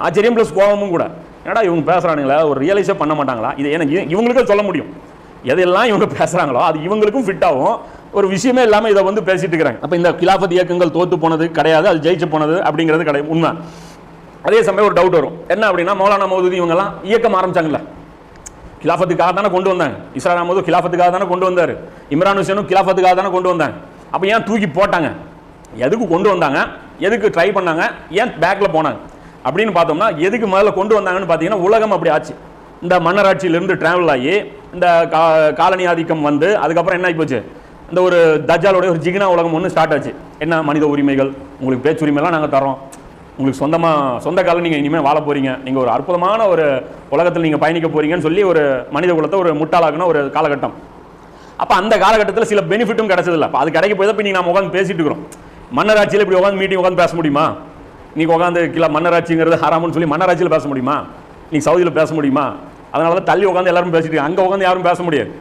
ஆச்சரியம் ப்ளஸ் கோபமும் கூட. ஏன்னா இவங்க பேசுகிறானுங்களா ஒரு ரியலைஸே பண்ண மாட்டாங்களா? இது எனக்கு இவங்களுக்கே சொல்ல முடியும். எதெல்லாம் இவங்க பேசுகிறாங்களோ அது இவங்களுக்கும் ஃபிட் ஆகும். ஒரு விஷயமே இல்லாமல் இதை வந்து பேசிட்டு இருக்கிறாங்க. அப்போ இந்த கிலாஃபத் இயக்கங்கள் தோத்து போனது கிடையாது. அது ஜெயிச்சு போனது அப்படிங்கிறது கிடையாது. உண்மை. அதே சமயம் ஒரு டவுட் வரும். என்ன அப்படின்னா மௌலானா மௌதுதி இவங்கெல்லாம் இயக்கம் ஆரம்பிச்சாங்கல்ல. கிலாஃபத்துக்காக தானே கொண்டு வந்தாங்க இஸ்ரா அஹமது கிலாஃபத்துக்காக தானே கொண்டு வந்தார். இம்ரான் ஹுசேனும் கிலாஃபத்துக்காக தானே கொண்டு வந்தாங்க அப்போ ஏன் தூக்கி போட்டாங்க? எதுக்கு கொண்டு வந்தாங்க? எதுக்கு ட்ரை பண்ணாங்க? ஏன் பேக்கில் போனாங்க? அப்படின்னு பார்த்தோம்னா எதுக்கு முதல்ல கொண்டு வந்தாங்கன்னு பார்த்தீங்கன்னா உலகம் அப்படி ஆச்சு. இந்த மன்னராட்சியிலிருந்து டிராவல் ஆகி இந்த கா- காலனி ஆதிக்கம் வந்து அதுக்கப்புறம் என்ன ஆகி போச்சு? இந்த ஒரு தஜாலோடைய ஒரு ஜிகினா உலகம் ஒன்று ஸ்டார்ட் ஆச்சு. என்ன மனித உரிமைகள்? உங்களுக்கு பேச்சுரிமைலாம் நாங்கள் தரோம் உங்களுக்கு சொந்தமாக சொந்த காலம் நீங்கள் இனிமேல் வாழ போகிறீங்க நீங்கள் ஒரு அற்புதமான ஒரு உலகத்தில் நீங்கள் பயணிக்க போகிறீங்கன்னு சொல்லி ஒரு மனித குலத்தை ஒரு முட்டாளாக்குன ஒரு காலகட்டம். அப்போ அந்த காலகட்டத்தில் சில பெனிஃபிட்டும் கிடச்சதில்ல. அப்போ அது கிடைக்க போய் தான் இப்போ நீங்கள் நம்ம உட்காந்து பேசிட்டு இருக்கிறோம். மன்னராட்சியில் இப்படி உட்காந்து மீட்டிங் உட்காந்து பேச முடியுமா? நீங்கள் உட்காந்து கிலோ மன்னராட்சிங்கிறது ஹராமுன்னு சொல்லி மன்னராட்சியில் பேச முடியுமா? நீ சவுதியில் பேச முடியுமா? அதனால தான் தள்ளி உட்காந்து எல்லாரும் பேசிட்டு அங்கே உட்காந்து யாரும் பேச முடியாது.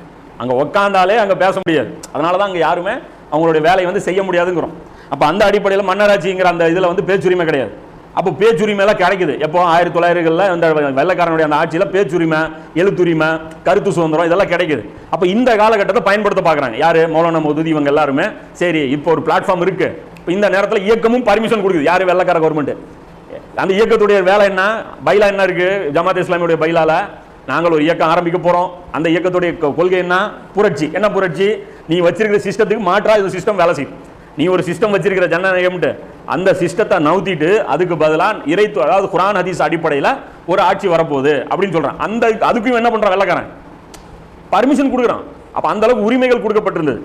அங்கே உட்காந்தாலே அங்கே பேச முடியாது. அதனால தான் அங்கே யாருமே அவங்களுடைய வேலையை வந்து செய்ய முடியாதுங்கிறோம். அப்போ அந்த அடிப்படையில் மன்னராட்சிங்கிற அந்த இதில் வந்து பேச்சுரிமை கிடையாது. அப்போ பேச்சுரிமையெல்லாம் கிடைக்குது. எப்போ ஆயிரத்தி தொள்ளாயிரங்களில் இந்த வெள்ளக்காரனுடைய அந்த ஆட்சியில் பேச்சுரிமை எழுத்துரிமை கருத்து சுதந்திரம் இதெல்லாம் கிடைக்குது. அப்போ இந்த காலகட்டத்தை பயன்படுத்த பார்க்குறாங்க யார்? மௌலான மௌதூதி இவங்க எல்லாருமே. சரி இப்போ ஒரு பிளாட்ஃபார்ம் இருக்குது இப்போ இந்த நேரத்தில் இயக்கமும் பர்மிஷன் கொடுக்குது. யார்? வெள்ளக்கார கவர்மெண்ட் அந்த இயக்கத்துடைய வேலை என்ன? பைலா என்ன இருக்குது ஜமாத் இஸ்லாமியுடைய பைலாவில் நாங்கள் ஒரு இயக்கம் ஆரம்பிக்க போகிறோம் அந்த இயக்கத்துடைய கொள்கை என்ன? புரட்சி. என்ன புரட்சி? நீ வச்சிருக்கிற சிஸ்டத்துக்கு மாற்றா இது சிஸ்டம் வேலை செய்யும். நீ ஒரு சிஸ்டம் வச்சிருக்கிற ஜனநாயகம்ட்டு அந்த சிஸ்டத்தை நவுத்திட்டு அதுக்கு பதிலாக இறை அதாவது குரான் ஹதீஸ் அடிப்படையில் ஒரு ஆட்சி வரப்போகுது அப்படின்னு சொல்றான். அந்த அதுக்கும் என்ன பண்றான் வெள்ளக்காரன்? பர்மிஷன் கொடுக்குறான். அப்ப அந்த அளவுக்கு உரிமைகள் கொடுக்கப்பட்டிருந்தது.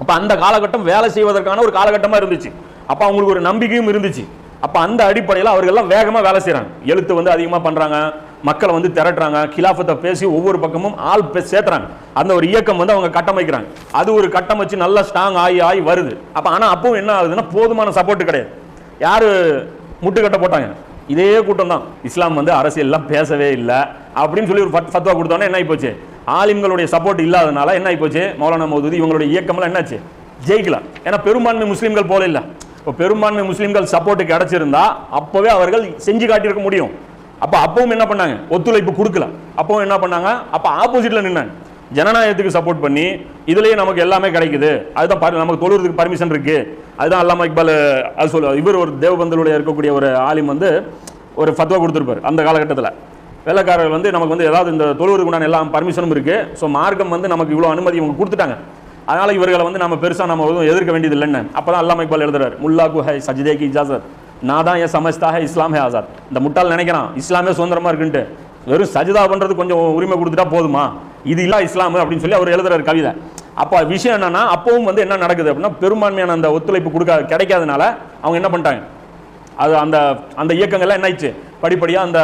அப்ப அந்த காலகட்டம் வேலை செய்வதற்கான ஒரு காலகட்டமா இருந்துச்சு. அப்போ அவங்களுக்கு ஒரு நம்பிக்கையும் இருந்துச்சு. அப்ப அந்த அடிப்படையில் அவர்கள்லாம் வேகமாக வேகமா வேலை செய்கிறாங்க எழுத்து வந்து அதிகமா பண்றாங்க. மக்களை வந்து திரட்டுறாங்க கிலாஃபத்தை பேசி ஒவ்வொரு பக்கமும் ஆள் பே- சேர்த்துறாங்க. அந்த ஒரு இயக்கம் வந்து அவங்க கட்டமைக்கிறாங்க. அது ஒரு கட்டம் வச்சு நல்லா ஸ்ட்ராங் ஆகி ஆகி வருது. அப்போ ஆனால் அப்பவும் என்ன ஆகுதுன்னா போதுமான சப்போர்ட் கிடையாது. யார் முட்டுக்கட்டை போட்டாங்க? இதே கூட்டம் தான். இஸ்லாம் வந்து அரசியல்லாம் பேசவே இல்லை. அப்படின்னு சொல்லி ஒரு ஃபத்- ஃபத்வா கொடுத்தோன்னே என்ன ஆகிப்போச்சு போச்சு ஆலிம்களுடைய சப்போர்ட் இல்லாதனால என்ன ஆகிப்போச்சு மௌலானா மௌதூதி இவங்களுடைய இயக்கம்லாம் என்னாச்சு ஜெயிக்கல. ஏன்னா பெரும்பான்மை முஸ்லீம்கள் போல இல்லை. இப்போ பெரும்பான்மை முஸ்லீம்கள் சப்போர்ட்டு கிடச்சிருந்தா அப்போவே அவர்கள் செஞ்சு காட்டியிருக்க முடியும். அப்போ அப்பவும் என்ன பண்ணாங்க? ஒத்துழைப்பு கொடுக்கல. அப்பவும் என்ன பண்ணாங்க? அப்போ ஆப்போசிட்டில் நின்னாங்க. ஜனநாயகத்துக்கு சப்போர்ட் பண்ணி இதுலேயே நமக்கு எல்லாமே கிடைக்குது. அதுதான் நமக்கு தொழுறதுக்கு பர்மிஷன் இருக்கு. அதுதான் அல்லாம இக்பால் அது சொல்ல இவர் ஒரு தேவபந்தலுடைய இருக்கக்கூடிய ஒரு ஆலிம் வந்து ஒரு ஃபத்வா கொடுத்துருப்பார் அந்த காலகட்டத்தில். வெள்ளக்காரர்கள் வந்து நமக்கு வந்து ஏதாவது இந்த தொழுவருக்குண்டான எல்லா பர்மிஷனும் இருக்குது ஸோ மார்க்கம் வந்து நமக்கு இவ்வளோ அனுமதி இவங்க கொடுத்துட்டாங்க. அதனால் இவர்களை வந்து நம்ம பெருசாக நம்ம எதுவும் எதிர்க்க வேண்டியது இல்லைன்னு அப்பதான் அல்லாம இக்பால் எழுதுறாரு முல்லா குஹை சஜிதே கி இஜாசத் நான் தான் என் சமஸ்தாக ஹை இஸ்லாம் ஹே ஆசாத். இந்த முட்டாள் நினைக்கிறான் இஸ்லாமே சுதந்திரமாக இருக்குன்ட்டு. வெறும் சஜிதா பண்ணுறது கொஞ்சம் உரிமை கொடுத்துட்டா போதுமா? இது இல்லை இஸ்லாம் அப்படின்னு சொல்லி அவர் எழுதுறாரு கவிதை. அப்போ விஷயம் என்னன்னா அப்பவும் வந்து என்ன நடக்குது அப்படின்னா பெரும்பான்மையான அந்த ஒத்துழைப்பு கொடுக்க கிடைக்காதனால அவங்க என்ன பண்ணிட்டாங்க? அது அந்த அந்த இயக்கங்கள்லாம் என்ன ஆயிடுச்சு? படிப்படியாக அந்த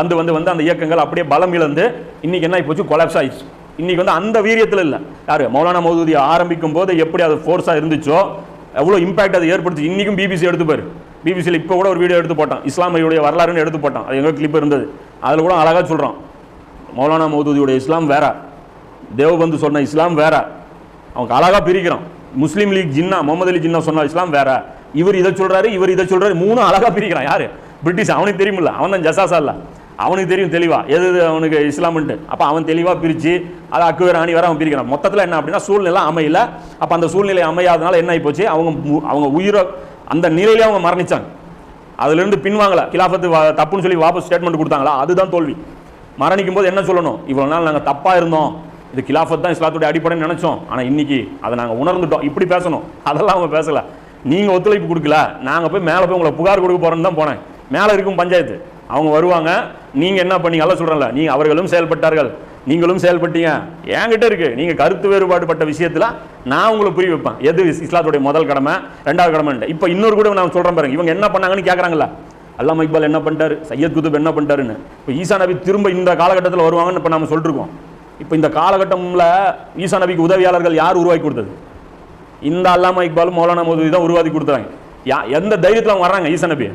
வந்து வந்து வந்து அந்த இயக்கங்கள் அப்படியே பலம் இழந்து இன்னைக்கு என்ன ஆகி போச்சு? கொலாப்ஸ் ஆயிடுச்சு. இன்றைக்கி வந்து அந்த வீரியத்தில் இல்லை. யார்? மௌலானா மௌதூதி ஆரம்பிக்கும் போது எப்படி அது ஃபோர்ஸாக இருந்துச்சோ எவ்வளோ இம்பேக்ட் அது ஏற்படுத்தி இன்னைக்கும் பிபிசி எடுத்து பிபிசியில் இப்போ கூட ஒரு வீடியோ எடுத்து போட்டான். இஸ்லாமியுடைய வரலாறுன்னு எடுத்து போட்டான். அது எங்கள் கிளிப் இருந்தது. அதில் கூட அழகாக சொல்கிறான் மௌலானா மௌதூதியுடைய இஸ்லாம் வேற. தேவபந்து சொன்ன இஸ்லாம் வேற. அவங்க அழகாக பிரிக்கிறான். முஸ்லீம் லீக் ஜின்னா முகமது அலி ஜின்னா சொன்ன இஸ்லாம் வேற. இவர் இதை சொல்கிறாரு இவர் இதை சொல்கிறாரு மூணும் அழகாக பிரிக்கிறான். யார்? பிரிட்டிஷ். அவனுக்கு தெரியுமில்ல. அவன் தான் ஜசாசா இல்லை. அவனுக்கு தெரியும் தெளிவாக எது எது அவனுக்கு இஸ்லாம்ன்ட்டு. அப்போ அவன் தெளிவாக பிரித்து அதை அக்கு வேற அணி வேற அவன் பிரிக்கிறான். மொத்தத்தில் என்ன அப்படின்னா சூழ்நிலை அமையல. அப்போ அந்த சூழ்நிலை அமையாதனால என்ன ஆகி போச்சு அவங்க மு- அவங்க உயிரை அந்த நிலையிலே அவங்க மரணிச்சாங்க. அதுலேருந்து பின்வாங்கல. கிலாஃபத்து தப்புன்னு சொல்லி வாபஸ் ஸ்டேட்மெண்ட் கொடுத்தாங்களா? அதுதான் தோல்வி. மரணிக்கும் போது என்ன சொல்லணும்? இவ்வளோ நாள் நாங்கள் தப்பாக இருந்தோம். இது கிலாஃபத் தான் இஸ்லாத்துடைய அடிப்படைன்னு நினச்சோம். ஆனால் இன்னைக்கு அதை நாங்கள் உணர்ந்துட்டோம். இப்படி பேசணும். அதெல்லாம் அவங்க பேசல. நீங்கள் ஒத்துழைப்பு கொடுக்கல. நாங்கள் போய் மேலே போய் உங்களை புகார் கொடுக்க போகிறோன்னு தான் போனேன். மேலே இருக்கும் பஞ்சாயத்து. அவங்க வருவாங்க. நீங்கள் என்ன பண்ணீங்க? அல்ல சொல்கிறேன்ல நீங்க அவர்களும் செயல்பட்டார்கள். நீங்களும் செயல்பட்டீங்க. என்கிட்ட இருக்கு. நீங்க கருத்து வேறுபாடுபட்ட விஷயத்துல நான் உங்களை புரிய வைப்பேன். எது இஸ்லாத்துடைய முதல் கடமை? ரெண்டாவது கடமை இப்போ இன்னொரு கூட நான் சொல்றேன் பாருங்க. இவங்க என்ன பண்ணாங்கன்னு கேக்குறாங்கல்ல. அல்லாம இக்பால் என்ன பண்ணிட்டாரு? சையத் குதுப் என்ன பண்ணிட்டாருன்னு. இப்போ ஈசா நபி திரும்ப இந்த காலகட்டத்தில் வருவாங்கன்னு இப்போ நம்ம சொல்லிருக்கோம். இப்போ இந்த காலகட்டம்ல ஈசா நபிக்கு உதவியாளர்கள் யார் உருவாக்கி கொடுத்தது? இந்த அல்லாம இக்பாலும் மௌலானா மோதுவி தான் உருவாக்கி கொடுத்தாங்க யா எந்த தைரியத்தில் அவங்க வர்றாங்க ஈசா நபி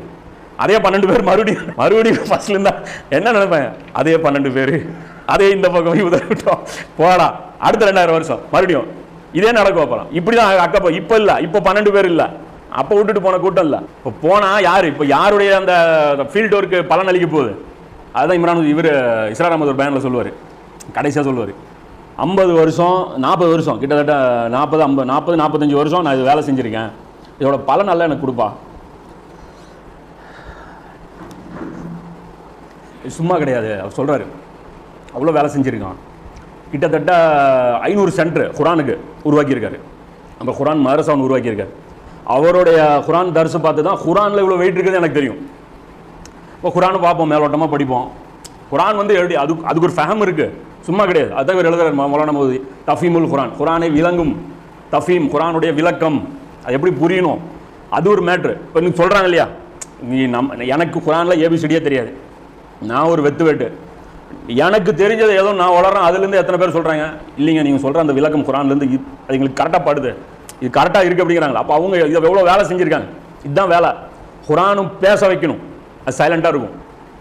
அதே பன்னெண்டு பேர் மறுபடியும் மறுபடியும் ஃபர்ஸ்ட்ல இருந்தா என்ன நினைப்பேன்? அதே பன்னெண்டு பேர். அதே இந்த பக்கம் உதவிட்டோம் போடா. அடுத்த ரெண்டாயிரம் வருஷம். மறுபடியும் இதே நடக்கும் அப்புறம் இப்படி தான் அக்கப்போ இப்போ இல்லை. இப்போ பன்னெண்டு பேர் இல்லை. அப்போ விட்டுட்டு போன கூட்டம் இல்லை. இப்போ போனால் யார்? இப்போ யாருடைய அந்த ஃபீல்ட் ஒர்க்கு பலன் அளிக்க போகுது? அதுதான் இம்ரான் இவர் இஸ்ரார் அஹமது ஒரு பேனில் சொல்லுவார். கடைசியாக சொல்லுவார். ஐம்பது வருஷம் நாற்பது வருஷம். கிட்டத்தட்ட நாற்பது ஐம்பது நாற்பது நாற்பத்தஞ்சு வருஷம் நான் இது வேலை செஞ்சுருக்கேன். இதோட பலன் நல்லா எனக்கு கொடுப்பா. சும்மா கிடையாது. அவர் சொல்கிறாரு அவ்வளோ வேலை செஞ்சுருக்கான். கிட்டத்தட்ட ஐநூறு சென்டர் குரானுக்கு உருவாக்கியிருக்காரு. நம்ம குரான் மதரசா ஒன்று உருவாக்கியிருக்காரு. அவருடைய குரான் தரிசு பார்த்து தான் குரானில் இவ்வளோ வெயிட் இருக்குது எனக்கு தெரியும். இப்போ குரானை பார்ப்போம் மேலோட்டமாக படிப்போம். குரான் வந்து எழுதி அது அதுக்கு ஒரு ஃபேம் இருக்கு. சும்மா கிடையாது. அதான் இவர் எழுதுறாரு மௌலான மோதி. தஃபீமுல் குரான். குரானை விளங்கும். தஃபீம் குரானுடைய விளக்கம். அது எப்படி புரியணும்? அது ஒரு மேட்ரு. இப்போ நீங்கள் சொல்கிறாங்க இல்லையா? நீ நம் எனக்கு குரானில் ஏபிசிடியே தெரியாது. நான் ஒரு வெத்து வெட்டு. எனக்கு தெரிஞ்சது ஏதோ நான் வளர்றேன் அதுலேருந்து எத்தனை பேர் சொல்கிறாங்க இல்லைங்க நீங்கள் சொல்கிற அந்த விளக்கம் குரான்லேருந்து அது எங்களுக்கு கரெக்டாக படுது. இது கரெக்டாக இருக்குது அப்படிங்கிறாங்களா? அப்போ அவங்க இதை எவ்வளோ வேலை செஞ்சுருக்காங்க? இதுதான் வேலை. குரானும் பேச வைக்கணும். அது சைலண்ட்டாக இருக்கும்.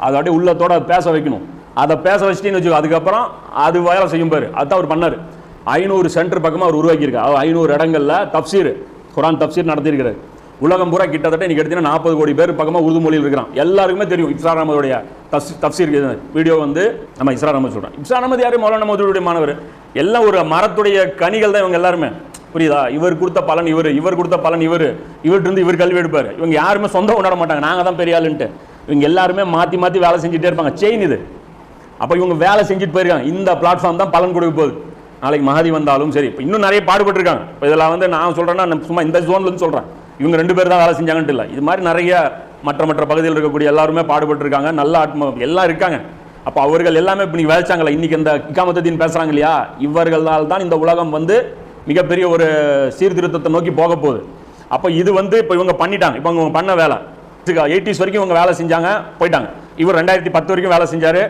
அதை அப்படியே உள்ளத்தோடு அதை பேச வைக்கணும். அதை பேச வச்சிட்டேன்னு வச்சுக்கோ அதுக்கப்புறம் அது வேலை செய்யும் பாரு. அதுதான் அவர் பண்ணார். ஐநூறு சென்டர் பக்கமாக அவர் உருவாக்கியிருக்காரு. ஐநூறு இடங்களில் தப்சீர் குரான் தப்சீர் நடத்தியிருக்கிறார். உலகம் பூரா கிட்டத்தட்ட இன்னைக்கு எடுத்தீங்கன்னா நாற்பது கோடி பேர் பக்கமாக உருது மொழியில் இருக்கிறான். எல்லாருக்குமே தெரியும் இப்சார் அகமதுடைய தப்சீர் வீடியோ வந்து நம்ம இஸ்ரார் அகமது சொல்கிறோம் இப்சார் அகமது யார்? மௌலான மதுடைய மாணவர். எல்லாம் ஒரு மரத்துடைய கனிகள் தான் இவங்க எல்லாருமே. புரியுதா? இவர் கொடுத்த பலன் இவர் இவர் கொடுத்த பலன் இவர். இவர்கிட்ட இருந்து இவர் கல்வி எடுப்பார். இவங்க யாருமே சொந்தம் கொண்டாட மாட்டாங்க. நாங்கள் தான் பெரிய ஆளுன்ட்டு. இவங்க எல்லாருமே மாற்றி மாற்றி வேலை செஞ்சுட்டே இருப்பாங்க. செயின் இது. அப்போ இவங்க வேலை செஞ்சுட்டு போயிருக்காங்க. இந்த பிளாட்ஃபார்ம் தான் பலன் கொடுக்க போகுது. நாளைக்கு மகதி வந்தாலும் சரி. இப்போ இன்னும் நிறைய பாடுபட்டிருக்காங்க. இப்போ இதெல்லாம் வந்து நான் சொல்கிறேன்னா நான் சும்மா இந்த ஜோன்லேருந்து சொல்கிறேன் இவங்க ரெண்டு பேர் தான் வேலை செஞ்சாங்கன்ட்டு இல்லை. இது மாதிரி நிறைய மற்ற மற்ற பகுதியில் இருக்கக்கூடிய எல்லாருமே பாடுபட்டிருக்காங்க. நல்ல ஆத்ம எல்லாம் இருக்காங்க. அப்போ அவர்கள் எல்லாமே இப்போ நீங்கள் வேலைச்சாங்களே இன்றைக்கி இந்த இக்காமத்தீன் பேசுகிறாங்க இல்லையா? இவர்களால் தான் இந்த உலகம் வந்து மிகப்பெரிய ஒரு சீர்திருத்தத்தை நோக்கி போக போகுது. அப்போ இது வந்து இப்போ இவங்க பண்ணிட்டாங்க. இப்போ இவங்க பண்ண வேலை. எயிட்டிஸ் வரைக்கும் இவங்க வேலை செஞ்சாங்க போயிட்டாங்க. இவர் ரெண்டாயிரத்தி பத்து வரைக்கும் வேலை செஞ்சார்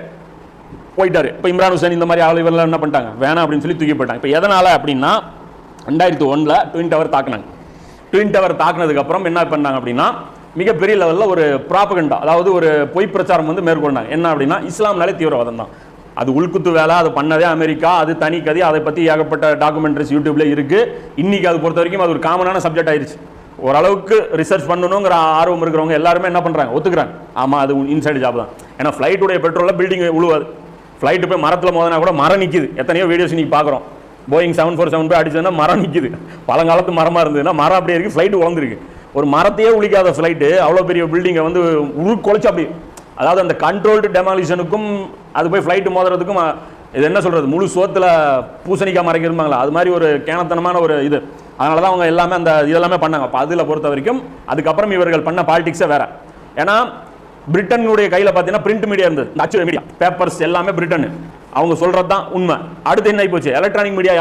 போயிட்டார். இப்போ இம்ரான் ஹுசேன் இந்த மாதிரி ஆள் இவரெல்லாம் என்ன பண்ணிட்டாங்க? வேணாம் அப்படின்னு சொல்லி தூக்கி போயிட்டாங்க. இப்போ எதனால் அப்படின்னா ரெண்டாயிரத்தி ஒன்றில் ட்வின் டவர் தாக்குனாங்க. ட்வின் டவர் தாக்குனதுக்கு அப்புறம் என்ன பண்ணாங்க அப்படின்னா மிகப்பெரிய லெவலில் ஒரு ப்ராபகண்டா அதாவது ஒரு பொய் பிரச்சாரம் வந்து மேற்கொண்டாங்க. என்ன அப்படின்னா இஸ்லாம்னாலே தீவிரவாதம் தான். அது உள்குத்து வேலை அது பண்ணதே அமெரிக்கா அது தனி கதி அதை பற்றி ஏகப்பட்ட டாக்குமெண்ட்ரிஸ் யூடியூப்ல இருக்கு. இன்னைக்கு அது பொறுத்த வரைக்கும் அது ஒரு காமனான சப்ஜெக்ட் ஆயிடுச்சு ஓரளவுக்கு ரிசர்ச் பண்ணணுங்கிற ஆர்வம் இருக்கிறவங்க எல்லாருமே என்ன பண்ணுறாங்க ஒத்துக்கிறாங்க. ஆமாம் அது இன்சைடு ஜாப் தான். ஏன்னா ஃப்ளைட்டுடைய பெட்ரோலில் பில்டிங் உழுவாது. ஃப்ளைட்டு போய் மரத்தில் மோதினா கூட மரம் நிற்கிது எத்தனையோ வீடியோஸ் இன்னைக்கு பார்க்குறோம் போயிங் செவன் ஃபோர் செவன் போய் அடிச்சதுன்னா மரம் நிற்கிது பழங்காலத்து மரமாக இருந்ததுன்னா மரம் அப்படியே இருக்குது ஃப்ளைட்டு உழந்துருக்கு. ஒரு மரத்தையே உழிக்காத ஃப்ளைட்டு அவ்வளோ பெரிய பில்டிங்கை வந்து உருக்குலைச்சு அப்படி அதாவது அந்த கண்ட்ரோல்டு டெமாலிஷனுக்கும் அது போய் ஃப்ளைட்டு மோதுறதுக்கும் இது என்ன சொல்கிறது முழு சோத்தில் பூசணிக்காய் மறைக்கிறமாங்களா அது மாதிரி ஒரு கேனத்தனமான ஒரு இது. அதனால தான் அவங்க எல்லாமே அந்த இதெல்லாமே பண்ணாங்க. அப்போ அதில் பொறுத்த வரைக்கும் அதுக்கப்புறம் இவர்கள் பண்ண பாலிடிக்ஸே வேறு. ஏன்னா பிரிட்டனுடைய கையில் பார்த்தீங்கன்னா பிரிண்ட் மீடியா இருந்தது. அச்சு மீடியா பேப்பர்ஸ் எல்லாமே பிரிட்டனு. அவங்க சொல்றது தான் உண்மை. அடுத்து என்ன போச்சு? Electronic media